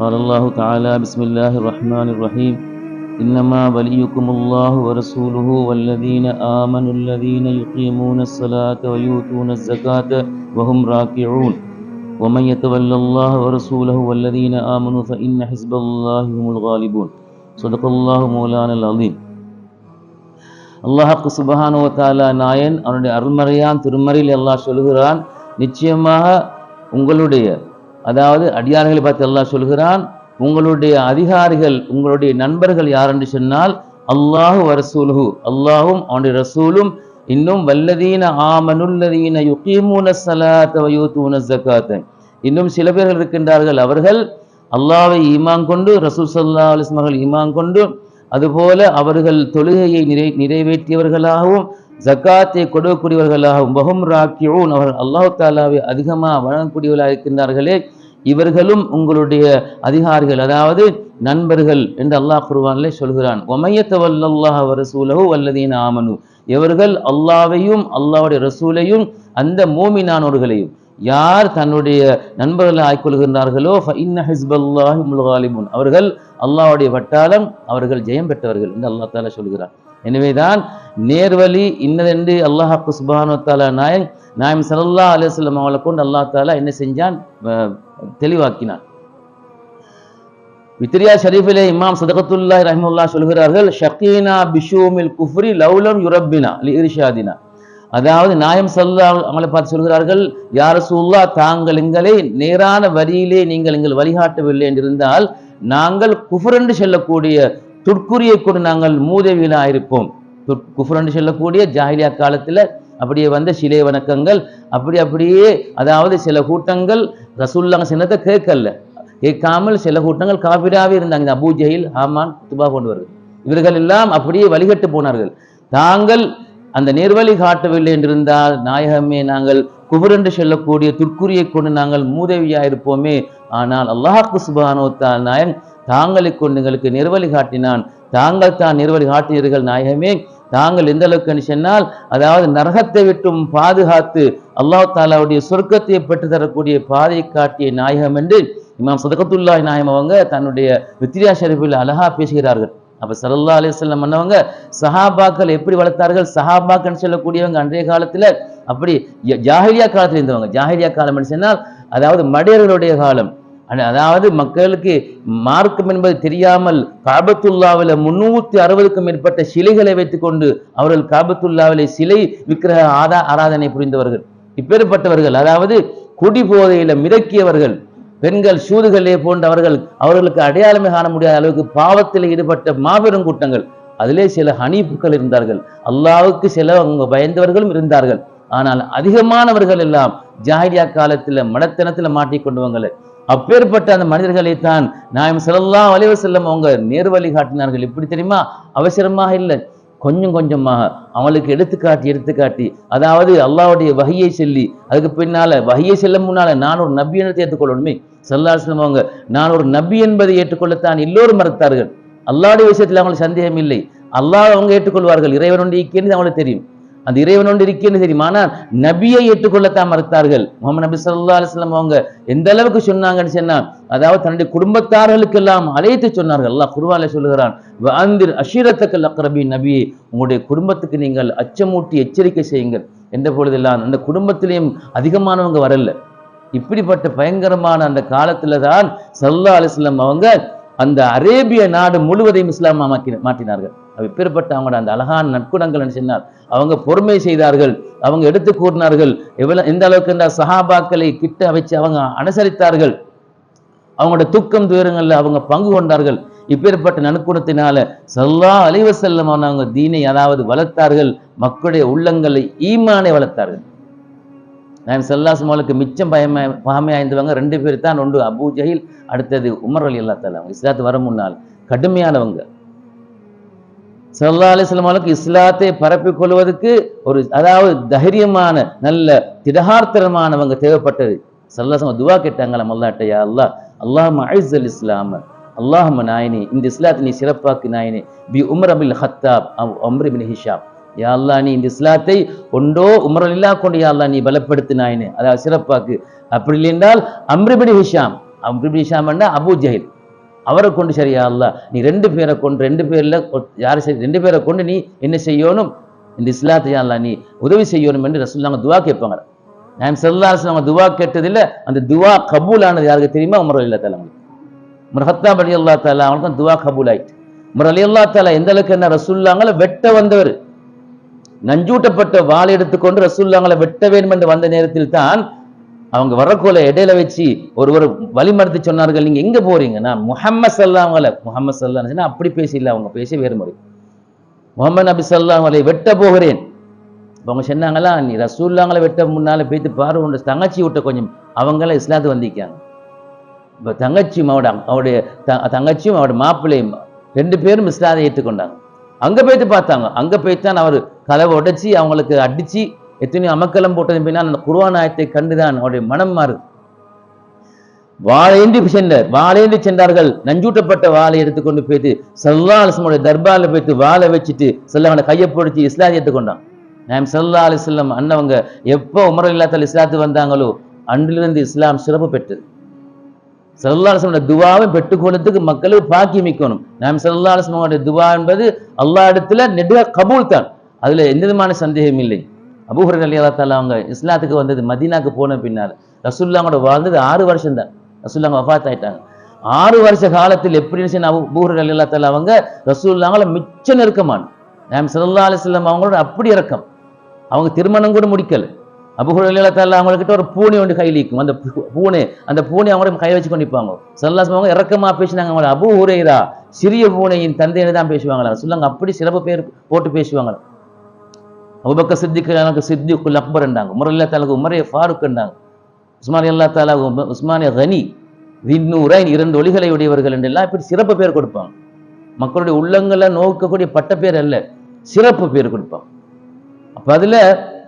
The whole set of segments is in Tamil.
قال الله تعالى بسم الله الرحمن الرحيم إنما وليكم الله ورسوله والذين آمنوا الذين يقيمون الصلاة ويؤتون الزكاة وهم راكعون ومن يتولى الله ورسوله والذين آمنوا فإن حزب الله هم الغالبون صدق الله مولانا العظيم அல்லாஹ் சுபஹானு தாலா நாயன் அவனுடைய அருள்மறையான் திருமறையில் அல்லாஹ் சொல்கிறான் நிச்சயமாக உங்களுடைய அதாவது அடியார்களை பார்த்து அல்லாஹ் சொல்கிறான் உங்களுடைய அதிகாரிகள் உங்களுடைய நண்பர்கள் யார் என்று சொன்னால் அல்லாஹு வரசூலுஹு அல்லாஹும் அவனுடைய ரசூலும் இன்னும் வல்லதீன ஆமனுல்லதீன யுகீமூன சலாத்த வயூத்தூன ஜக்காத்த இன்னும் சில பேர்கள் இருக்கின்றார்கள் அவர்கள் அல்லாவை ஈமான் கொண்டு ரசூல் சல்லா அலிஸ்மர்கள் ஈமான் கொண்டு அதுபோல அவர்கள் தொழுகையை நிறை நிறைவேற்றியவர்களாகவும் ஜக்காத்தை கொடுக்கக்கூடியவர்களாகவும் பகும் ராக்கியூன் அவர்கள் அல்லாஹ் தாலாவை அதிகமாக வழங்கக்கூடியவர்களாக இருக்கின்றார்களே இவர்களும் உங்களுடைய அதிகாரிகள் அதாவது நண்பர்கள் என்று அல்லாஹ் குருவானிலே சொல்கிறான். ஒமையத்த வல்லல்லாஹ் ரசூலஹு வல்லதீன் ஆமனு. இவர்கள் அல்லாவையும் அல்லாவுடைய ரசூலையும் அந்த மூமினானோர்களையும் யார் தன்னுடைய நண்பர்களை ஆய்க்கொள்கின்றார்களோ ஹிஸ்பல்லாஹி முல்காலிமுன் அவர்கள் அல்லாவுடைய வட்டாரம் அவர்கள் ஜெயம் பெற்றவர்கள் என்று அல்லாஹ் தாலா சொல்கிறார் எனவேதான் நேர்வழி இன்னதென்று அல்லாஹ் சுபானு தாலா நாயன் நாயம் சல்லா அலுவலம் அவளை கொண்டு அல்லாஹ் தாலா என்ன செஞ்சான்? தெளிவாக்கினான். வித்ரியா ஷரீஃபிலே இமாம் சதகத்துல்லா ரஹமுல்லா சொல்கிறார்கள் ஷக்கீனா பிஷூமில் குஃப்ரி லவ்லம் யுரப்பினா இர்ஷாதினா. அதாவது நாயம் சல்லா அவங்களை பார்த்து சொல்கிறார்கள் யார் சூல்லா தாங்கள் எங்களை நேரான வரியிலே நீங்கள் எங்கள் வழிகாட்டவில்லை என்றிருந்தால் நாங்கள் குஃபரண்டு செல்லக்கூடிய துட்குறியை கொண்டு நாங்கள் மூதவியிலாக இருப்போம் குஃபரண்டு செல்லக்கூடிய ஜாஹிலியா காலத்தில் அப்படியே வந்த சிலை வணக்கங்கள் அப்படி அப்படியே அதாவது சில கூட்டங்கள் ரசூல்லாங்க சின்னத்தை கேட்கல. கேட்காமல் சில கூட்டங்கள் காபிராவே இருந்தாங்க. அபூஜையில் அபூ ஜஹில் ஹாமான் துபா கொண்டவர்கள் இவர்கள் எல்லாம் அப்படியே வழிகட்டு போனார்கள். தாங்கள் அந்த நேர்வழி காட்டவில்லை என்றிருந்தால் நாயகமே நாங்கள் குபுரென்று செல்லக்கூடிய துர்க்குறியை கொண்டு நாங்கள் மூதவியா இருப்போமே ஆனால் அல்லாஹாக்கு சுபானோத்தால் நாயன் தாங்களை கொண்டு எங்களுக்கு நெருவழி காட்டினான். தாங்கள் தான் நெருவழி காட்டினீர்கள் நாயகமே. தாங்கள் எந்த அளவுக்கு சொன்னால் அதாவது நரகத்தை விட்டும் பாதுகாத்து அல்லாஹ் தாலாவுடைய சொர்க்கத்தை பெற்று தரக்கூடிய பாதையை காட்டிய நாயகம் என்று இமாம் சதகத்துல்லாய் நாயம் அவங்க தன்னுடைய வித்ரியா ஷரீஃபில் அழகா பேசுகிறார்கள். அப்போ சல்லா அலிஸ்லாம் பண்ணவங்க சஹாபாக்கள் எப்படி வளர்த்தார்கள்? சஹாபாக்கன்னு சொல்லக்கூடியவங்க அன்றைய காலத்தில் அப்படி ஜாகிரியா காலத்தில் இருந்தவங்க. ஜாகிரியா காலம் சொன்னால் அதாவது மடையர்களுடைய காலம். அதாவது மக்களுக்கு மார்க்கம் என்பது தெரியாமல் காபத்துல்லாவில் முன்னூற்றி அறுபதுக்கும் மேற்பட்ட சிலைகளை வைத்துக்கொண்டு அவர்கள் காபத்துல்லாவிலே சிலை விக்கிரக ஆதா ஆராதனை புரிந்தவர்கள். இப்பேற்பட்டவர்கள் அதாவது குடி போதையில மிரக்கியவர்கள் பெண்கள் சூதுகளே போன்றவர்கள் அவர்களுக்கு அடையாளமே காண முடியாத அளவுக்கு பாவத்தில் ஈடுபட்ட மாபெரும் கூட்டங்கள். அதிலே சில ஹனீப்புகள் இருந்தார்கள். அல்லாவுக்கு சில அவங்க பயந்தவர்களும் இருந்தார்கள். ஆனால் அதிகமானவர்கள் எல்லாம் ஜாஹிலியா காலத்துல மாட்டி மாட்டிக்கொண்டவங்களை அப்பேற்பட்ட அந்த மனிதர்களை தான் நாயம் செல்லலாம் வலிவர் செல்லம் அவங்க நேர்வழி காட்டினார்கள். எப்படி தெரியுமா? அவசரமாக இல்லை. கொஞ்சம் கொஞ்சமாக அவங்களுக்கு எடுத்துக்காட்டி எடுத்துக்காட்டி அதாவது அல்லாவுடைய வகையை சொல்லி அதுக்கு பின்னால் வகையை செல்ல முன்னால் நான் ஒரு நபியினத்தை ஏற்றுக்கொள்ளணுமே சல்லாஸ்லம் அவங்க நான் ஒரு நபி என்பதை ஏற்றுக்கொள்ளத்தான் எல்லோரும் மறுத்தார்கள். அல்லாவுடைய விஷயத்தில் அவங்களுக்கு சந்தேகம் இல்லை. அல்லாஹ் அவங்க ஏற்றுக்கொள்வார்கள். இறைவனுடைய இருக்கேன்னு அவங்களுக்கு தெரியும். அந்த இறைவன் ஒன்று இருக்கேன்னு தெரியும். ஆனால் நபியை ஏற்றுக்கொள்ளத்தான் மறுத்தார்கள். முகமது நபி சொல்லா அலுவலம் அவங்க எந்த அளவுக்கு சொன்னாங்கன்னு சொன்னால் அதாவது தன்னுடைய குடும்பத்தார்களுக்கெல்லாம் அழைத்து சொன்னார்கள். அல்லாஹ் குருவால சொல்லுகிறான் அந்திர் அஷீரத்தக்கல் அக்ரபி நபியை உங்களுடைய குடும்பத்துக்கு நீங்கள் அச்சமூட்டி எச்சரிக்கை செய்யுங்கள். எந்த பொழுதெல்லாம் அந்த குடும்பத்திலையும் அதிகமானவங்க வரல. இப்படிப்பட்ட பயங்கரமான அந்த காலத்துல தான் சல்லா அலிஸ்லாம் அவங்க அந்த அரேபிய நாடு முழுவதையும் இஸ்லாம் மாற்றினார்கள். எப்பேற்பட்ட அவங்களோட அந்த அழகான நற்குணங்கள் சொன்னார் அவங்க பொறுமை செய்தார்கள் அவங்க எடுத்து கூறினார்கள் எவ்வளவு எந்த அளவுக்கு இந்த சஹாபாக்களை கிட்ட வச்சு அவங்க அனுசரித்தார்கள் அவங்களோட துக்கம் துயரங்களில் அவங்க பங்கு கொண்டார்கள். இப்பேற்பட்ட நற்குணத்தினால சல்லா அலைவ அவங்க தீனை அதாவது வளர்த்தார்கள் மக்களுடைய உள்ளங்களை ஈமானை வளர்த்தார்கள். நான் செல்லாசுமாலுக்கு மிச்சம் பயமே பகமையாய்ந்தவங்க ரெண்டு பேர் தான் ஒன்று அபு ஜஹில் அடுத்தது உமர் அலி அல்லா தலா அவங்க இஸ்லாத்து வர முன்னால் கடுமையானவங்க. சல்லா அலிஸ்லாமலுக்கு இஸ்லாத்தை பரப்பிக் கொள்வதற்கு ஒரு அதாவது தைரியமான நல்ல திடகார்த்தரமானவங்க தேவைப்பட்டது. சல்லாசம் துவா கேட்டாங்களா மல்லாட்டையா அல்லா அல்லாஹ் அழிஸ் அல் இஸ்லாம அல்லாஹ் நாயினி இந்த இஸ்லாத்தை நீ சிறப்பாக்கு நாயினி. பி உமர் அபில் ஹத்தாப் அம்ரிபின் ஹிஷாப் யா அல்லா நீ இந்த இஸ்லாத்தை ஒன்றோ உமரல் இல்லா கொண்டு யா அல்லா நீ பலப்படுத்தினாயின்னு அதாவது சிறப்பாக்கு. அப்படி இல்லை என்றால் அம்ரிபின் ஹிஷாம். இப்னு ஹிஷாம்னா அபூ ஜஹில். அவரை கொண்டு சரியா அல்லாஹ் நீ ரெண்டு பேரை கொண்டு ரெண்டு பேரில் ஒ- யாரை சரி ரெண்டு பேரை கொண்டு நீ என்ன செய்யணும்? இந்த இஸ்லாத்தை யா நீ உதவி செய்யணும் என்று ரசூல்லாங்க துவா கேட்பாங்க. நான் செல்லாசன் அவங்க துவா கேட்டதில்ல அந்த துவா கபூல் ஆனது யாருக்கு தெரியுமா? உமர் இல்லா தாலா உமர் ஹத்தாப் அலி அல்லா தாலா அவனுக்கும் துவா கபூல் ஆயிட்டு உமர் அலி அல்லா தாலா எந்த அளவுக்கு என்ன ரசூல்லாங்கள வெட்ட வந்தவர் நஞ்சூட்டப்பட்ட வாழை எடுத்துக்கொண்டு ரசூல்லாங்களை வெட்ட வேண்டும் என்று வந்த நேரத்தில் தான் அவங்க வரக்கோல இடையில வச்சு ஒருவர் வழிமறுத்து சொன்னார்கள் நீங்க எங்க போறீங்க? நான் முஹம்மது சல்லாமல முகமது சல்லா அப்படி பேசல அவங்க பேசி வேறு முறை முகமது நபி சல்லாம் வெட்ட போகிறேன். அவங்க சொன்னாங்களா நீ ரசூல்லாங்களை வெட்ட முன்னால பேத்து பாரு உன் தங்கச்சி விட்ட கொஞ்சம் அவங்கள இஸ்லாத்து வந்திருக்காங்க. இப்போ தங்கச்சியும் அவட அவருடைய த- தங்கச்சியும் அவருடைய மாப்பிள்ளையும் ரெண்டு பேரும் இஸ்லாத்தை ஏற்றுக்கொண்டாங்க. அங்க போயிட்டு பார்த்தாங்க. அங்க போயிட்டு தான் அவர் கதவை உடைச்சி அவங்களுக்கு அடிச்சு எத்தனையோ அமக்கலம் போட்டது பின்னால் அந்த குர்ஆன் ஆயத்தை கண்டுதான் அவருடைய மனம் மாறுது. வாழேந்தி சென்றார். வாழேந்தி சென்றார்கள். நஞ்சூட்டப்பட்ட வாளை எடுத்துக்கொண்டு போயிட்டு சல்லா அலிஸ்லமுடைய தர்பாரில் போயிட்டு வாழை வச்சுட்டு செல்லவனை கையை பிடிச்சி இஸ்லாத்தை எடுத்துக்கொண்டான் நாம் சல்லா அலிஸ்லம் அண்ணவங்க எப்போ உமர் இல்லாத்தால் இஸ்லாத்து வந்தாங்களோ அன்றிலிருந்து இஸ்லாம் சிறப்பு பெற்றது. சல்லா துவாவை பெற்றுக்கொள்றதுக்கு மக்களுக்கு பாக்கியமிக்கணும் நாம் சல்லா துவா என்பது அல்லா இடத்துல நெடுக கபூல் தான் அதுல எந்த விதமான சந்தேகம் இல்லை. அபூஹர் அலி அல்லா தாலா அவங்க இஸ்லாத்துக்கு வந்தது மதீனாக்கு போன பின்னால். ரசுல்லாங்கோட வாழ்ந்தது ஆறு வருஷம் தான் ரசுல்லாங்க வஃபாத் ஆயிட்டாங்க. ஆறு வருஷ காலத்தில் எப்படி அபூஹர் அலி அல்லா தாலா அவங்க ரசூல்லாங்கள மிச்ச நெருக்கமான நாம் சல்லா அலிஸ்லாம் அவங்களோட அப்படி இறக்கம். அவங்க திருமணம் கூட முடிக்கல. அபுஹுர் அலி அல்லா அவங்கக்கிட்ட ஒரு பூனை ஒன்று கையில் இருக்கும் அந்த பூனை அந்த பூனை அவங்க கை வச்சு கொண்டிப்பாங்க சல்லாஸ் அவங்க இறக்கமா பேசினாங்க அவங்கள. அபு ஹுரைரா சிறிய பூனையின் தந்தைன்னு தான் பேசுவாங்களா? சொல்லுவாங்க அப்படி சிறப்பு பேர் போட்டு பேசுவாங்க அபுபக்க சித்திக்கு எனக்கு சித்திக்குள் அக்பர்ண்டாங்க உமர் அல்லா தாலாக்கு உமரே ஃபாருக்ன்றாங்க உஸ்மானி அல்லா தாலா உஸ்மானிய கனி விண்ணூரைன் இரண்டு ஒளிகளை உடையவர்கள் என்றெல்லாம் இப்படி சிறப்பு பேர் கொடுப்பாங்க. மக்களுடைய உள்ளங்களை நோக்கக்கூடிய பட்ட பேர் அல்ல சிறப்பு பேர் கொடுப்பாங்க. அப்போ அதில்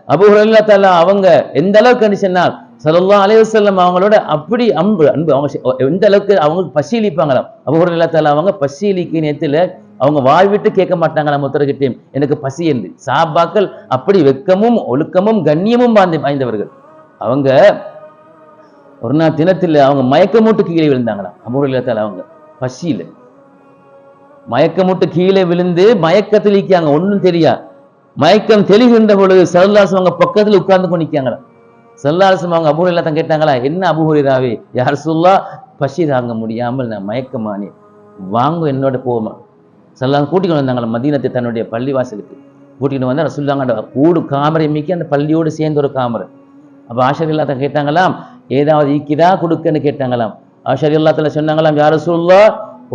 அபு தாலா அவங்க எந்த அளவுக்கு அனுசன்னால் சலல்லா அலைவசல்லம் அவங்களோட அப்படி அன்பு அன்பு அவங்க எந்த அளவுக்கு அவங்க பசியளிப்பாங்களாம் அபு ஹுரைரா தாலா அவங்க பசியளிக்க நேரத்தில் அவங்க வாழ்விட்டு கேட்க மாட்டாங்களாம் முத்தரகிட்டையும்? எனக்கு பசி என்று. சாபாக்கள் அப்படி வெக்கமும் ஒழுக்கமும் கண்ணியமும் பாய்ந்து வாய்ந்தவர்கள். அவங்க ஒரு நாள் தினத்தில் அவங்க மயக்கமூட்டு கீழே விழுந்தாங்களாம் அபு ஹுரைரா தாலா அவங்க பசியில. மயக்கமூட்டு கீழே விழுந்து மயக்கத்தில் நிற்காங்க ஒண்ணும் தெரியா. மயக்கம் தெளிகின்ற பொழுது சல்லாசம் அவங்க பக்கத்தில் உட்கார்ந்து கொண்டு நிற்காங்களா சல்லாசம் அவங்க அபூஹரிலா தான் கேட்டாங்களா? என்ன அபூரிதாவே யார் சொல்லா பசி தாங்க முடியாமல் நான் மயக்கமானே வாங்க என்னோட போமா. சல்லாம் கூட்டிகிட்டு வந்தாங்களா? மதீனத்தை தன்னுடைய பள்ளிவாசலுக்கு. கூட்டிட்டு வந்தா ரசுல்லாங்க கூடு காமரை மிக்க அந்த பள்ளியோடு சேர்ந்த ஒரு காமரை. அப்போ ஆஷர் இல்லாத கேட்டாங்களாம் ஏதாவது ஈக்கிதா கொடுக்கன்னு கேட்டாங்களாம். ஆஷர் இல்லாத்தில் சொன்னாங்களாம் யார் சொல்லா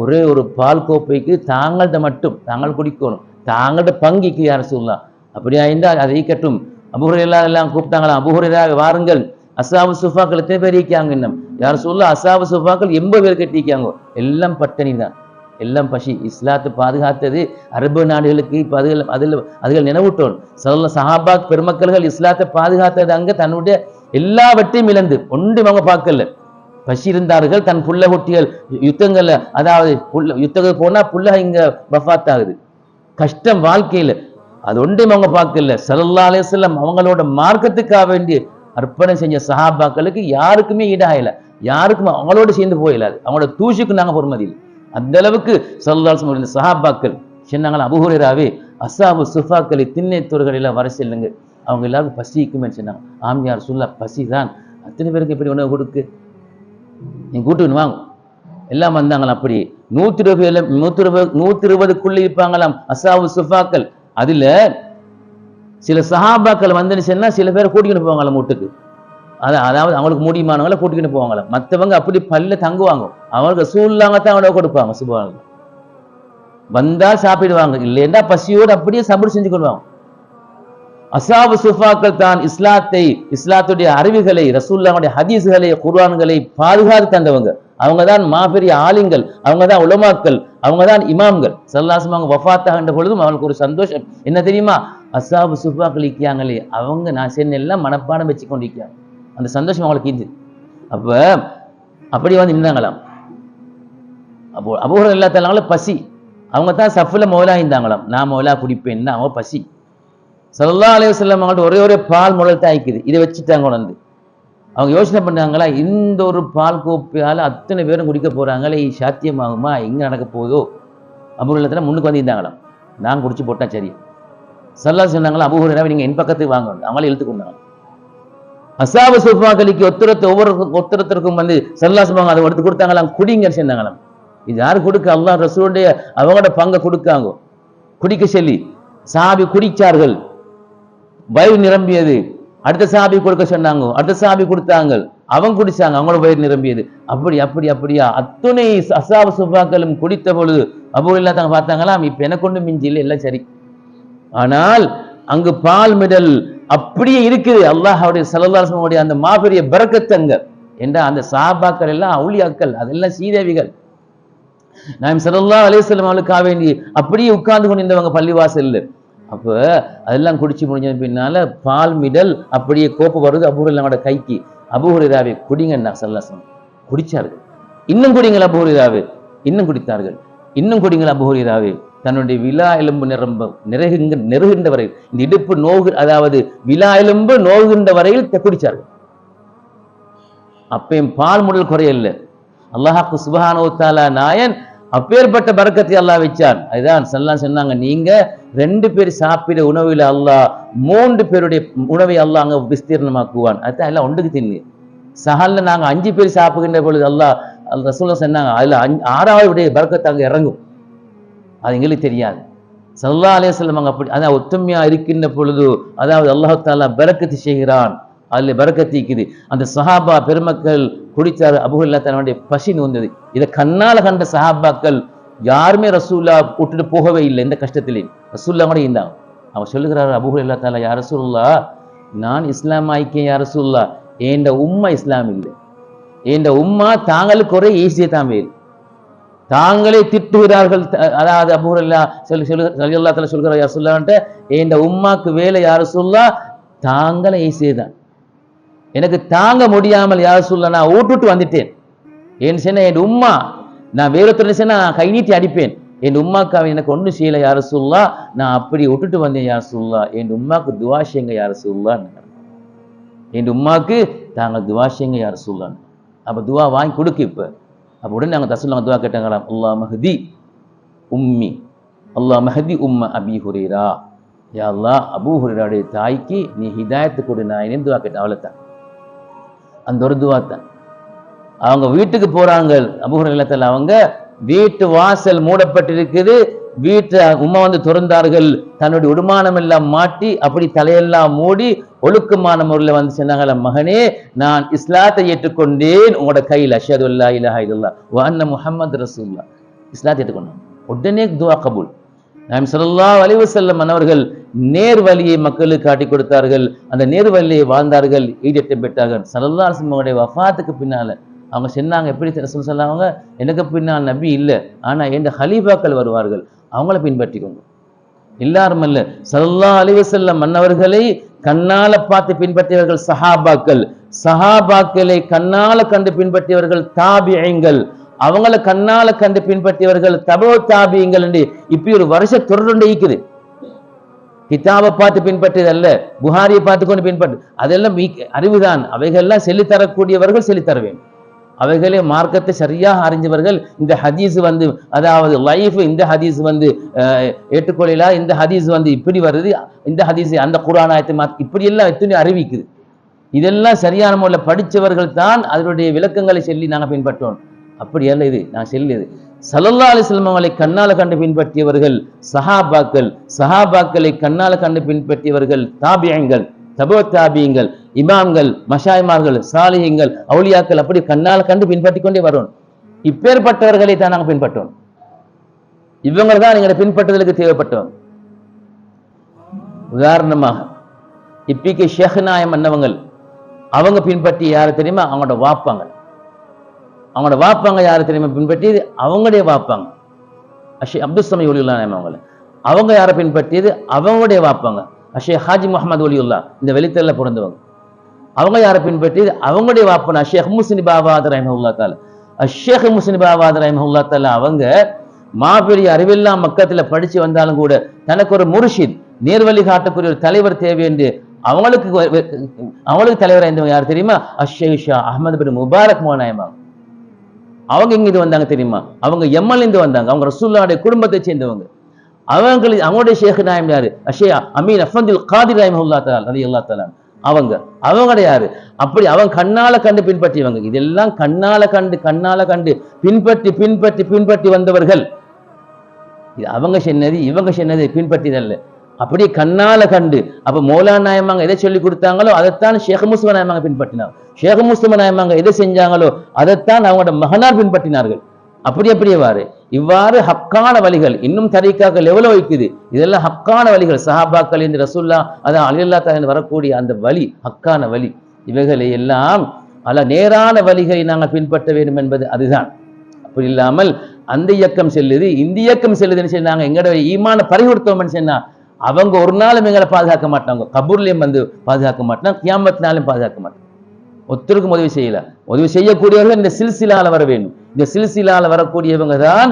ஒரே ஒரு பால் கோப்பைக்கு தாங்கள்கிட்ட மட்டும் தாங்கள் குடிக்கணும். தாங்கள்கிட்ட பங்கிக்கு யார் சொல்லலாம் அப்படியா இருந்தால் அதை ஈக்கட்டும் அபுஹுரேலா எல்லாம் கூப்பிட்டாங்களாம் அபுஹுரேலா வாருங்கள். அசாபு சுஃபாக்கள் எத்தனை பேர் ஈக்காங்க இன்னும்? யார் சொல்ல அசாபு சுஃபாக்கள் எண்பது பேர் கட்டிக்காங்க எல்லாம் பட்டணி தான். எல்லாம் பசி. இஸ்லாத்தை பாதுகாத்தது அரபு நாடுகளுக்கு இப்போ அதுகள் அதில் அதுகள் நினைவூட்டோம் சொல்ல சஹாபாக் பெருமக்கள்கள் இஸ்லாத்தை பாதுகாத்தது அங்கே தன்னுடைய எல்லாவற்றையும் இழந்து. ஒன்றும் அவங்க பார்க்கல. பசி இருந்தார்கள் தன் புள்ள குட்டிகள் யுத்தங்களில் அதாவது புள்ள யுத்தங்கள் போனால் புள்ள இங்கே பஃபாத் ஆகுது. கஷ்டம் வாழ்க்கையில். அது ஒன்றையும் அவங்க பார்க்கல. சல்லல்லா அலையம் அவங்களோட மார்க்கத்துக்காக வேண்டி அர்ப்பணம் செஞ்ச சஹாபாக்களுக்கு யாருக்குமே ஈடாகல. யாருக்கும் அவங்களோட சேர்ந்து போயிடாது அவங்களோட தூஷுக்கு நாங்கள் பொறுமதி அந்த அளவுக்கு சல்லாசம் சஹாபாக்கள் சொன்னாங்களா அபுஹுரேராவே அசாபு சுஃபாக்களை திண்ணைத்தோர்களில் வர செல்லுங்க. அவங்க எல்லாருக்கும் பசிக்குமே சொன்னாங்க. ஆமியார் சொல்ல பசி தான். அத்தனை பேருக்கு எப்படி உணவு கொடுக்கு? நீங்கள் கூட்டுன்னு வாங்க. எல்லாம் வந்தாங்களாம் அப்படி நூற்றி இருபது நூற்றி இருபது நூற்றி இருபதுக்குள்ளே இருப்பாங்களாம் அசாவு சுஃபாக்கள். அதுல சில சஹாபாக்கள் வந்துன்னு சில பேர் கூட்டிக்கிட்டு போவாங்களாம் வீட்டுக்கு அதான் அதாவது அவங்களுக்கு முடியுமானவங்கள கூட்டிக்கிட்டு போவாங்களாம் மற்றவங்க அப்படி பல்ல தங்குவாங்க. அவங்களுக்கு சூழ்நாங்க தான் அவங்கள கொடுப்பாங்க சுபாங்க வந்தா சாப்பிடுவாங்க. இல்லைன்னா பசியோடு அப்படியே சபர் செஞ்சு கொள்வாங்க. அசாபு சுஃபாக்கள் தான் இஸ்லாத்தை இஸ்லாத்துடைய அறிவுகளை ரசூல்லாவுடைய ஹதீஸ்களை குர்வான்களை பாதுகாத்து தந்தவங்க. அவங்க தான் மாபெரிய ஆலிங்கள் அவங்க தான் உலமாக்கள் அவங்க தான் இமாம்கள் சல்லாசம் அவங்க வஃத்தாகின்ற பொழுதும் அவங்களுக்கு ஒரு சந்தோஷம். என்ன தெரியுமா? அசாபு சுஃபாக்கள் இருக்காங்களே அவங்க நான் சென்னை எல்லாம் மனப்பாடம் வச்சு கொண்டிருக்காங்க அந்த சந்தோஷம் அவங்களுக்கு இது அப்ப அப்படி வந்து இருந்தாங்களாம் அப்போ அபூரம் இல்லாதனால பசி. அவங்க தான் சஃபில் மௌலா இருந்தாங்களாம் நான் மௌலா குடிப்பேன் அவங்க பசி. சல்லா அலைய செல்லம் அவங்கள்ட்ட ஒரே ஒரே பால் முழல் தான் ஆயிக்குது இதை வச்சுட்டாங்க உணர்ந்து அவங்க யோசனை பண்ணாங்களா இந்த ஒரு பால் கோப்பையால் அத்தனை பேரும் குடிக்க போகிறாங்களே சாத்தியமாகுமா எங்கே நடக்க போகுதோ? அபூரில் முன்னுக்கு வந்திருந்தாங்களாம். நான் குடிச்சு போட்டால் சரி. சல்லா சொன்னாங்களா அபூஹுரேரா நீங்கள் என் பக்கத்துக்கு வாங்க அவங்களே இழுத்துக்கொண்டாங்க அசாப சுஃபாக்களுக்கு ஒத்துரத்து ஒவ்வொரு ஒத்துரத்திற்கும் வந்து சல்லா சுபாங்க அதை எடுத்து கொடுத்தாங்களாம் குடிங்க சொன்னாங்களாம். இது யார் கொடுக்க? அல்லா ரசூடைய அவங்களோட பங்கை கொடுக்காங்க. குடிக்க சொல்லி சாபி குடிச்சார்கள். வயிறு நிரம்பியது. அடுத்த சாபி கொடுக்க சொன்னாங்க அடுத்த சாபி கொடுத்தாங்க அவங்க குடிச்சாங்க அவங்களோட வயிறு நிரம்பியது. அப்படி அப்படி அப்படியா? அத்துணை அசாப சுபாக்களும் குடித்த பொழுது அபூ இல்லாதவங்க பார்த்தாங்களாம் இப்ப எனக்கு கொண்டு மிஞ்சி இல்லை எல்லாம் சரி. ஆனால் அங்கு பால் மிடல் அப்படியே இருக்குது. அல்லாஹாவுடைய சல்லல்லாஹுடைய அந்த மாபெரிய பரக்கத்தங்க. என்ற அந்த சாபாக்கள் எல்லாம் அவுளியாக்கள் அதெல்லாம் சீதேவிகள். நாம் சலல்லா அலைஹி அவளுக்காக வேண்டி அப்படியே உட்கார்ந்து கொண்டிருந்தவங்க பள்ளிவாசல்ல. அப்போ அதெல்லாம் குடிச்சு முடிஞ்சது பின்னால பால் மிடல் அப்படியே கோப்பு வருது அபூஹுரைராவோட கைக்கு. அபூஹுரைராவை குடிங்கண்ணா சல்லாசம் குடித்தார்கள் இன்னும் குடிங்கள் அபூஹுரைராவே இன்னும் குடித்தார்கள். இன்னும் குடிங்கள் அபூஹுரைராவே தன்னுடைய விழா எலும்பு நிரம்ப நிறைகின்ற நெருகின்ற வரையில் இந்த இடுப்பு நோகு அதாவது விழா எலும்பு நோகுகின்ற வரையில் குடித்தார்கள் குடிச்சார்கள். அப்பயும் பால் முடல் குறையல்ல. அல்லாஹாக்கு சுபஹானஹு நாயன் அப்பேற்பட்ட பறக்கத்தை அல்லாஹ் வச்சான். அதுதான் செல்லாம் சொன்னாங்க நீங்க ரெண்டு பேர் சாப்பிட உணவுல அல்லாஹ் மூன்று பேருடைய உணவை அல்லாஹ் அங்க விஸ்தீர்ணமாக்குவான். அதுதான் எல்லாம் ஒன்றுக்கு தின்னு. சஹல்ல நாங்க அஞ்சு பேர் சாப்பிடுகின்ற பொழுது அல்லாஹ் ரசூலா சொன்னாங்க அதுல அஞ்சு- ஆறாவது பறக்கத்தை அங்க இறங்கும். அது எங்களுக்கு தெரியாது. சல்லா அலையம் அங்க அப்படி அதான் ஒத்துமையா இருக்கின்ற பொழுது அதாவது அல்லாஹ் பறக்கத்தை செய்கிறான். அதில் பறக்கத்தீக்குது அந்த சஹாபா பெருமக்கள் குடித்தார். அபுகுல்லா தன்னுடைய பசி நோந்தது. இதை கண்ணால் கண்ட சஹாபாக்கள் யாருமே ரசூல்லா விட்டுட்டு போகவே இல்லை இந்த கஷ்டத்திலே. ரசூல்லா கூட இருந்தாங்க அவர் சொல்லுகிறார் அபுகுல்லா தாலா யார் ரசூல்லா நான் இஸ்லாம் ஆயிக்கேன் யார் ரசூல்லா என் உம்மா இஸ்லாம் இல்லை. என் உம்மா தாங்களுக்கு ஒரே ஈஸியை தான் வேறு. தாங்களே திட்டுகிறார்கள். அதாவது அபூரல்லா சொல்லி சொல்லு அல்லா தலா சொல்கிறார் யார் சொல்லான்ட்டு என் உம்மாக்கு வேலை யார் சொல்லா தாங்களே தான். எனக்கு தாங்க முடியாமல் யார் சொல்ல நான் ஊட்டுட்டு வந்துட்டேன். என் சொன்ன என் உம்மா நான் வேற ஒருத்தர் சொன்னா நான் கை நீட்டி அடிப்பேன். என் உம்மாக்கு அவன் எனக்கு ஒன்றும் செய்யல யார் சொல்லா நான் அப்படி விட்டுட்டு வந்தேன் யார் சொல்லா என் உம்மாக்கு துவாஷியங்க யார யார் என் உம்மாக்கு தாங்கள் துவாஷியங்க யார யார் சொல்லான்னு அப்போ துவா வாங்கி கொடுக்கு இப்போ. அப்போ உடனே நாங்கள் தசுல்லாங்க துவா கேட்டாங்களாம் அல்லா மஹதி உம்மி அல்லாஹ் மஹதி உம்ம அபி ஹுரேரா. யா அல்லா அபு ஹுரேராவுடைய தாய்க்கு நீ ஹிதாயத்து கொடு நான் துவா கேட்டேன் அவ்வளோதான் அந்த ஒரு துவாத்தான் அவங்க வீட்டுக்கு போறாங்க அபுகுர நிலத்தில் அவங்க வீட்டு வாசல் மூடப்பட்டிருக்குது. வீட்டை உம்மா வந்து திறந்தார்கள். தன்னுடைய உடுமானம் எல்லாம் மாட்டி அப்படி தலையெல்லாம் மூடி ஒழுக்கமான முறையில் வந்து சொன்னாங்கள மகனே நான் இஸ்லாத்தை ஏற்றுக்கொண்டேன். உங்களோட கையில் அஷது அல்லா இலஹா இல்லல்லா வஅன்ன முஹம்மது ரசூல்லா இஸ்லாத்தை ஏற்றுக்கொண்டான். உடனே துவா கபூல். நாம் ஸல்லல்லாஹு வலிவு செல்ல மன்னவர்கள் நேர் வழியை மக்களுக்கு காட்டி கொடுத்தார்கள். அந்த நேர் வழியை வாழ்ந்தார்கள் ஈடேற்றம் பெற்றார்கள் ஸல்லல்லாஹு சிம்மனுடைய வஃபாத்துக்கு பின்னால் அவங்க சொன்னாங்க எப்படி ரசூல் சொன்னாங்க எனக்கு பின்னால் நபி இல்லை. ஆனால் எந்த ஹலீஃபாக்கள் வருவார்கள். அவங்கள பின்பற்றிக்கோங்க. எல்லாரும் அல்ல ஸல்லல்லாஹு அழிவு செல்ல மன்னவர்களை கண்ணால பார்த்து பின்பற்றியவர்கள் சஹாபாக்கள். சஹாபாக்களை கண்ணால கண்டு பின்பற்றியவர்கள் தாபியங்கள். அவங்கள கண்ணால கண்டு பின்பற்றியவர்கள் தபோ தாபியங்கள் என்று இப்படி ஒரு வருஷ தொடர்ந்து இருக்குது. கிதாபை பார்த்து பின்பற்றியது அல்ல புகாரியை பார்த்து கொண்டு பின்பற்று. அதெல்லாம் அறிவுதான். அவைகள்லாம் சொல்லித் தரக்கூடியவர்கள் சொல்லித் தருவேன் வேண்டும். அவைகளே மார்க்கத்தை சரியாக அறிஞ்சவர்கள் இந்த ஹதீஸ் வந்து அதாவது லைஃப் இந்த ஹதீஸ் வந்து அஹ், ஏற்றுக்கொள்ளலா இந்த ஹதீஸ் வந்து இப்படி வருது இந்த ஹதீஸ் அந்த குரானாயத்தை ஆயத்தை இப்படி எல்லாம் எத்தனை அறிவிக்குது. இதெல்லாம் சரியான முறையில் படித்தவர்கள் தான் அதனுடைய விளக்கங்களை சொல்லி நாங்கள் பின்பற்றோம். அப்படி அல்ல இது நான் சொல்லியது சல்லல்லா அலிஸ்லாம் செல்மங்களை கண்ணால கண்டு பின்பற்றியவர்கள் சஹாபாக்கள் சஹாபாக்களை கண்ணால கண்டு பின்பற்றியவர்கள் தாபியங்கள் தபோ தாபியங்கள் இமாம்கள் மஷாய்மார்கள் சாலிகங்கள் அவுளியாக்கள் அப்படி கண்ணால கண்டு பின்பற்றி கொண்டே வரும். இப்பேற்பட்டவர்களை தான் நாங்கள் பின்பற்றோம். இவங்க தான் எங்களை பின்பற்றுதலுக்கு தேவைப்பட்டோம். உதாரணமாக இப்பிக்கு ஷெஹ் நாயம் அன்னவங்கள் அவங்க பின்பற்றி யாரை தெரியுமா? அவங்களோட வாப்பாங்க. அவங்களோட வாப்பாங்க யாரை தெரியுமா? பின்பற்றியது அவங்களுடைய வாப்பாங்க. அஷே அப்துல் சமி ஒலியுல்லா நாயம் அவங்கள. அவங்க யாரை பின்பற்றியது? அவங்களுடைய வாப்பாங்க. அஷே ஹாஜி முகமது ஒலியுல்லா இந்த வெளித்தல்ல பிறந்தவங்க. அவங்க யாரை பின்பற்றியது? அவங்களுடைய வாப்பன் அஷேக் முஸ்னி பாபாத் ரஹமுல்லா தால அஷேக் முஸ்னி பாபாத் ரஹமுல்லா தால அவங்க மாபெரிய அறிவில்லா மக்கத்துல படிச்சு வந்தாலும் கூட தனக்கு ஒரு முருஷித் நேர்வழி காட்டக்கூடிய ஒரு தலைவர் தேவை என்று அவங்களுக்கு அவங்களுக்கு தலைவராக இருந்தவங்க யார் தெரியுமா? அஷேக் ஷா அஹமது பின் முபாரக் மோனாயமாங்க அவங்க எங்க இது வந்தாங்க தெரியுமா? அவங்க எம்எல் இருந்து வந்தாங்க. அவங்க ரசூல்லாவுடைய குடும்பத்தை சேர்ந்தவங்க. அவங்களுக்கு அவங்களுடைய ஷேக் நாயம் யாரு? அஷே அமீன் அஃபந்துல் காதிர் ரஹிமஹுல்லா தஆலா ரலி அல்லா தஆலா அவங்க. அவங்க யாரு? அப்படி அவங்க கண்ணால கண்டு பின்பற்றியவங்க. இதெல்லாம் கண்ணால கண்டு கண்ணால கண்டு பின்பற்றி பின்பற்றி பின்பற்றி வந்தவர்கள். இது அவங்க சொன்னது இவங்க சொன்னது பின்பற்றியதல்ல. அப்படியே கண்ணால கண்டு. அப்ப மோலா நாயமாங்க எதை சொல்லி கொடுத்தாங்களோ அதைத்தான் ஷேக் முஸ்லிம் நாயமாங்க பின்பற்றினாங்க. ஷேக முஸ்லிம நாயமாங்க எதை செஞ்சாங்களோ அதைத்தான் அவங்களோட மகனார் பின்பற்றினார்கள். அப்படி அப்படியே இவ்வாறு ஹக்கான வழிகள் இன்னும் தரீக்காக்கள் எவ்வளோ வைக்குது. இதெல்லாம் ஹக்கான வழிகள். சஹாபாக்கள் என்று ரசூல்லா அதான் அலில்லா தான் வரக்கூடிய அந்த வழி ஹக்கான வழி. இவைகளை எல்லாம் அல்ல நேரான வழிகளை நாங்கள் பின்பற்ற வேண்டும் என்பது அதுதான். அப்படி இல்லாமல் அந்த இயக்கம் செல்லுது இந்த இயக்கம் செல்லுதுன்னு சொல்லி நாங்கள் எங்களோட ஈமான பறிகொடுத்தோம்னு சொன்னால் அவங்க ஒரு நாளும் எங்களை பாதுகாக்க மாட்டாங்க. கபூர்லேயும் வந்து பாதுகாக்க மாட்டாங்க கியாமத்தினாலும் பாதுகாக்க மாட்டாங்க. ஒத்தருக்கும் உதவி செய்யல. உதவி செய்யக்கூடியவர்கள் இந்த சில்சிலால வர வேண்டும். இந்த சில்சிலால வரக்கூடியவங்க தான்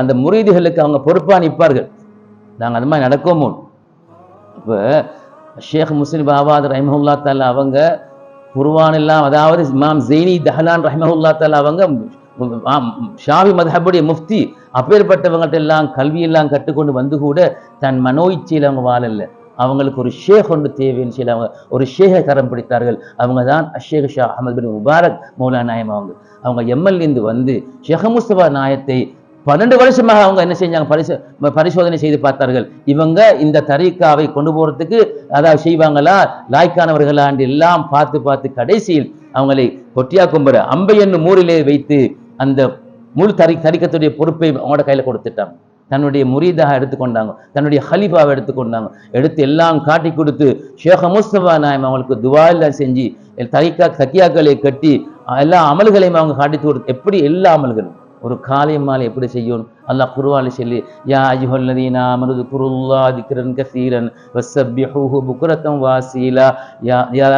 அந்த முறைதிகளுக்கு அவங்க பொறுப்பா நிற்பார்கள். நாங்கள் அது மாதிரி நடக்கோமோ இப்போ ஷேக் முஸ்லிம் பாபாத் ரஹிமஹுல்லா தாலா அவங்க குர்வான் எல்லாம் அதாவது இமாம் ஜெய்னி தஹலான் ரஹிமஹுல்லா தாலா அவங்க ஆம், ஷாவி மதஹபுடைய முஃப்தி அப்பேற்பட்டவங்கள்ட்ட எல்லாம் கல்வியெல்லாம் கற்றுக்கொண்டு வந்து கூட தன் மனோ இச்சையில் அவங்க வாழல்ல அவங்களுக்கு ஒரு ஷேக் ஒன்று தேவைன்னு சொல்லி அவங்க ஒரு ஷேகை கரம் பிடித்தார்கள். அவங்க தான் அஷேக் ஷா அஹமது பின் முபாரக் மௌலா நாயம் அவங்க. அவங்க எம்எல்ஏந்து வந்து ஷேக முஸ்தபா நாயத்தை பன்னெண்டு வருஷமாக அவங்க என்ன செஞ்சாங்க? பரிசோ பரிசோதனை செய்து பார்த்தார்கள். இவங்க இந்த தரீக்காவை கொண்டு போறதுக்கு அதாவது செய்வாங்களா? லாய்க்கானவர்களாண்டு எல்லாம் பார்த்து பார்த்து கடைசியில் அவங்களை கொட்டியா கும்பர அம்பை என்னும் ஊரிலே வைத்து அந்த முழு தரி தரிக்கத்துடைய பொறுப்பை அவங்களோட கையில கொடுத்துட்டாங்க. தன்னுடைய முரீதாக எடுத்துக்கொண்டாங்க. தன்னுடைய ஹலீஃபாவை எடுத்துக்கொண்டாங்க. எடுத்து எல்லாம் காட்டி கொடுத்து ஷேக முஸ்தபா நாயம் அவங்களுக்கு துவா எல்லாம் செஞ்சு தரிக்கா தக்கியாக்களை கட்டி எல்லா அமல்களையும் அவங்க காட்டி கொடுத்து எப்படி எல்லா அமல்களும்? ஒரு காலை மாலை எப்படி செய்யணும்? அல்லாஹ் குருவாலி சொல்லி யா அய்யுஹல்லதீன அமருது குருல்லா திக்ரன் கசீரன் வஸப்பிஹூஹு புக்ரத்தம் வாசீலா. யா யா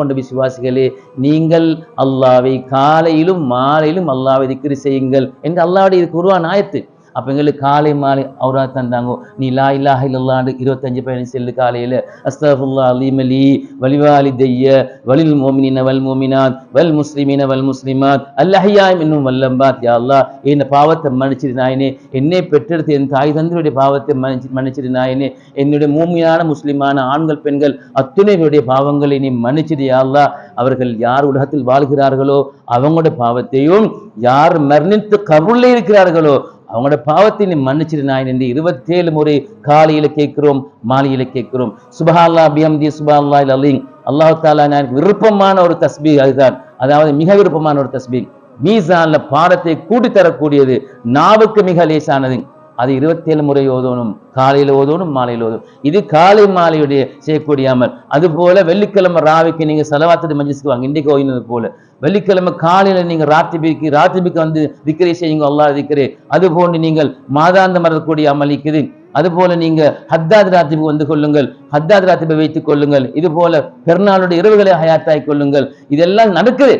கொண்ட விசுவாசிகளே நீங்கள் அல்லாவை காலையிலும் மாலையிலும் அல்லாவை திக்ரி செய்யுங்கள். என்று அல்லாவுடைய இது குர்ஆன் ஆயத்து. அப்போ எங்களுக்கு காலை மாலை அவரா தந்தாங்க. நீ லா இல்லாஹ இல்லாண்டு இருபத்தஞ்சு பயணம் செல்லு காலையில. அஸ்தகுல்லா அலீமலி வலிவாலி தெய்ய வலில் மோமினின வல் மோமினாத் வல் முஸ்லிமின வல் முஸ்லிமாத். அல்லஹியாய் இன்னும் வல்லம்பாத். யா அல்லாஹ் இந்த பாவத்தை மன்னிச்சிரு நாயனே. என்னை பெற்றெடுத்து என் தாய் தந்தருடைய பாவத்தை மன்னிச்சு மன்னிச்சிரு நாயனே. என்னுடைய மூமியான முஸ்லிமான ஆண்கள் பெண்கள் அத்துணை பேருடைய பாவங்களை நீ மன்னிச்சிரு யா அல்லாஹ். அவர்கள் யார் உலகத்தில் வாழ்கிறார்களோ அவங்களுடைய பாவத்தையும் யார் மரணித்து கருளில் இருக்கிறார்களோ அவங்களோட பாவத்தை நீ மன்னிச்சிரு நாயன் என்று இருபத்தேழு முறை காலையில் கேட்கிறோம் மாலையில கேட்கிறோம். சுபஹால்லா பிஹம்தி சுபஹால்லா அலிங் அல்லாஹ் தாலா எனக்கு விருப்பமான ஒரு தஸ்பீ அதுதான். அதாவது மிக விருப்பமான ஒரு தஸ்பீ மீசான்ல பாடத்தை கூட்டி தரக்கூடியது நாவுக்கு மிக லேசானது. அது இருபத்தேழு முறை ஓதணும். காலையில ஓதணும் மாலையில ஓதணும். இது காலை மாலையுடைய செய்யக்கூடிய அமல் அது போல வெள்ளிக்கிழமை ராவிக்கு நீங்க செலவாத்தது மஞ்சிஸ்க்கு வாங்க. இன்றைக்கு ஓயினது போல. வெள்ளிக்கிழமை காலையில நீங்க ராத்திபிக்கு ராத்திபிக்கு வந்து திக்கரை செய்யுங்க அல்லா திக்கரே அது போன்று நீங்கள் மாதாந்தம் வரக்கூடிய அமலிக்குது அதுபோல அது போல நீங்க ஹத்தாத் ராத்திபு வந்து கொள்ளுங்கள். ஹத்தாத் ராத்திபை வைத்துக் கொள்ளுங்கள். இது போல பெருநாளுடைய இரவுகளை ஹயாத்தாய் கொள்ளுங்கள். இதெல்லாம் நடக்குது.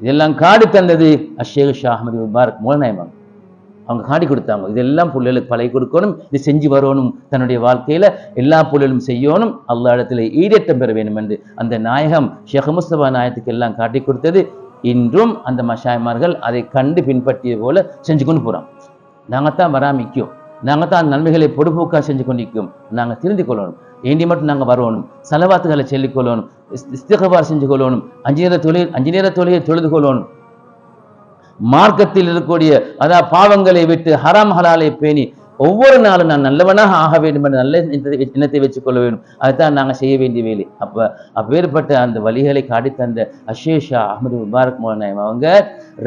இதெல்லாம் காடு தந்தது. அஷேக் ஷா அஹமது முபாரக் மூலநாயகம் அவங்க காட்டி கொடுத்தாங்க. இதெல்லாம் புள்ளைகளுக்கு பழகி கொடுக்கணும். இது செஞ்சு வரணும். தன்னுடைய வாழ்க்கையில் எல்லா பிள்ளைகளும் செய்யணும். அல்லா இடத்துல ஈடேற்றம் பெற வேண்டும் என்று அந்த நாயகம் ஷேக் முஸ்தபா நாயத்துக்கு எல்லாம் காட்டி கொடுத்தது. இன்றும் அந்த மஷாய்மார்கள் அதை கண்டு பின்பற்றியது போல செஞ்சு கொண்டு போகிறோம் நாங்கள் தான் வராமிக்கும் நாங்கள் தான் நன்மைகளை பொடுபோக்காக செஞ்சு கொண்டிருக்கோம் நாங்கள் திருந்தி கொள்ளணும். ஏண்டி மட்டும் நாங்கள் வரணும். செலவாத்துகளை சொல்லிக் கொள்ளணும். இஸ்திகபார் செஞ்சு கொள்ளணும். அஞ்சு நேர தொழில் அஞ்சு நேர தொழிலை தொழுது கொள்ளணும். மார்க்கத்தில் இருக்கக்கூடிய அதாவது பாவங்களை விட்டு ஹராம் ஹலாலை பேணி ஒவ்வொரு நாளும் நான் நல்லவனாக ஆக வேண்டும் என்ற நல்ல எண்ணத்தை வச்சுக்கொள்ள வேண்டும். அதுதான் நாங்கள் செய்ய வேண்டிய வேலை. அப்போ அப்பேற்பட்ட அந்த வழிகளை காட்டி தந்த அஷேஷா அஹமது முபாரக் மோனாயம் அவங்க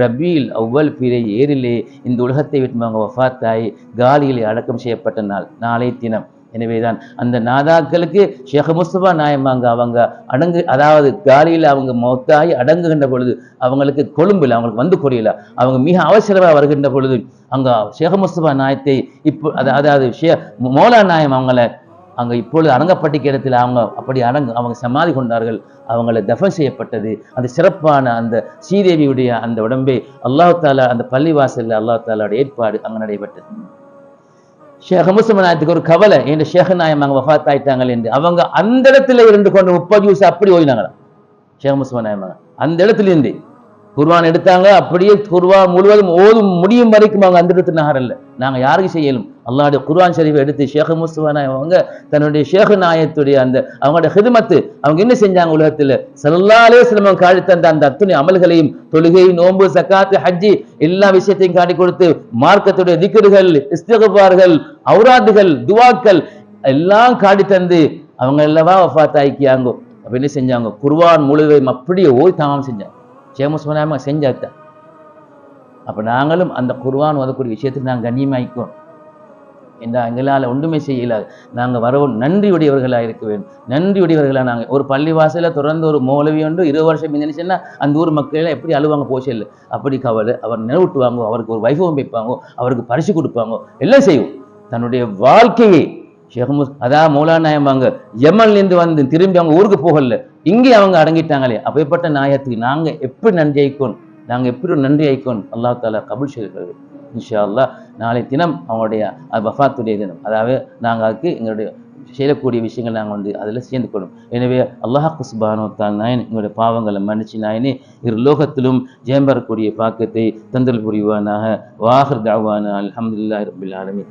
ரபீல் அவ்வல் பிறை ஏரிலே இந்த உலகத்தை விட்டு அவங்க வஃபாத்தாய் காலியிலே அடக்கம் செய்யப்பட்ட நாள் நாளை தினம். எனவேதான் அந்த நாதாக்களுக்கு ஷேக் முஸ்தபா நாயமாங்க அவங்க அடங்கு அதாவது காலியில் அவங்க மொத்தாகி அடங்குகின்ற பொழுது அவங்களுக்கு கொழும்பில் அவங்களுக்கு வந்து புரியல அவங்க மிக அவசரமாக வருகின்ற பொழுது அங்க ஷேக் முஸ்தபா நாயத்தை இப்போ அதாவது அதாவது ஷே மோலா நாயம் அவங்கள அங்க இப்பொழுது அடங்கப்பட்டிக்க இடத்துல அவங்க அப்படி அடங்கு அவங்க சமாதி கொண்டார்கள் அவங்கள தஃபன் செய்யப்பட்டது. அந்த சிறப்பான அந்த ஸ்ரீதேவியுடைய அந்த உடம்பை அல்லாஹாலா அந்த பள்ளிவாசல்ல அல்லாஹ் ஏற்பாடு அங்க நடைபெற்றது. ஷேக் முஸ்லிம் நாயத்துக்கு ஒரு கவலை என் ஷேக நாயம் அங்கே வஃத் ஆயிட்டாங்க என்று. அவங்க அந்த இடத்துல இருந்து கொண்டு முப்பது ஜூஸ் அப்படி ஓய்னாங்களாம் ஷேக் முஸ்லிம் அந்த இடத்துல இருந்து. குர்வான் எடுத்தாங்க அப்படியே குர்வான் முழுவதும் ஓதும் முடியும் வரைக்கும் அவங்க அந்த இடத்துல நகரில். நாங்கள் யாருக்கு செய்யலும்? அல்லாடைய குர்வான் ஷரீஃபை எடுத்து ஷேக் முஸ்லிம் அவங்க தன்னுடைய ஷேக் நாயத்துடைய அந்த அவங்களோட ஹிதமத்து அவங்க என்ன செஞ்சாங்க உலகத்துல? செல்லாலே சிலமம் வஸல்லம் காட்டி தந்த அந்த அத்துணை அமல்களையும் தொழுகை நோன்பு சக்காத்து ஹஜ்ஜி எல்லா விஷயத்தையும் காட்டி கொடுத்து மார்க்கத்துடைய திக்கர்கள் இஸ்தகுபார்கள் அவுராதுகள் துவாக்கள் எல்லாம் காட்டி தந்து அவங்க எல்லாவா வஃபாத் ஆயிக்கியாங்க அப்ப என்ன செஞ்சாங்க? குர்வான் முழுவதும் அப்படியே ஓய் தாமம் செஞ்சாங்க. ஷேக் முஸ்லிம் செஞ்சாத்த அப்ப நாங்களும் அந்த குர்வான் ஓதக்கூடிய விஷயத்துக்கு நாங்கள் கண்ணியமாயிக்கோம். இந்த எங்களால் ஒன்றுமே செய்யலாது. நாங்கள் வரவும் நன்றியுடையவர்களாக இருக்க வேண்டும். நன்றியுடையவர்களாக நாங்கள் ஒரு பள்ளிவாசலில் தொடர்ந்து ஒரு மௌலவி ஒன்று இருபது வருஷம் இருந்துச்சுன்னா அந்த ஊர் மக்கள் எல்லாம் எப்படி அழுவாங்க? போச்சு இல்லை அப்படி கவலை. அவர் நினைவூட்டுவாங்க அவருக்கு ஒரு வைபவம் வைப்பாங்க அவருக்கு பரிசு கொடுப்பாங்க எல்லாம் செய்வோம் தன்னுடைய வாழ்க்கையை ஷேகமுஸ் அதான் மௌலானா நாயம்பாங்க யமன்லேருந்து வந்து திரும்பி அவங்க ஊருக்கு போகல. இங்கே அவங்க அடங்கிட்டாங்களே. அப்பேற்பட்ட நாயத்துக்கு நாங்கள் எப்படி நன்றி ஐக்கோன்? நாங்கள் எப்படி ஒரு நன்றி ஐக்கோன்? அல்லாஹ் தாலா கபுல் செய்கிறது இன்ஷா அல்லாஹ் நாளை தினம் அவங்களுடைய வஃபாத்துடைய தினம். அதாவது நாங்கள் அதுக்கு எங்களுடைய செய்யக்கூடிய விஷயங்கள் நாங்கள் வந்து அதில் சேர்ந்து கொள்ளும் எனவே அல்லாஹ் குஸ்பானோ தான் நாயன் எங்களுடைய பாவங்களை மன்னிச்சு நாயனே இரு லோகத்திலும் ஜெயம்பரக்கூடிய பாக்கத்தை தந்தல் புரிவானாக. வாஹர் தாவானா அலமதுல்லா ரபுல் ஆலமி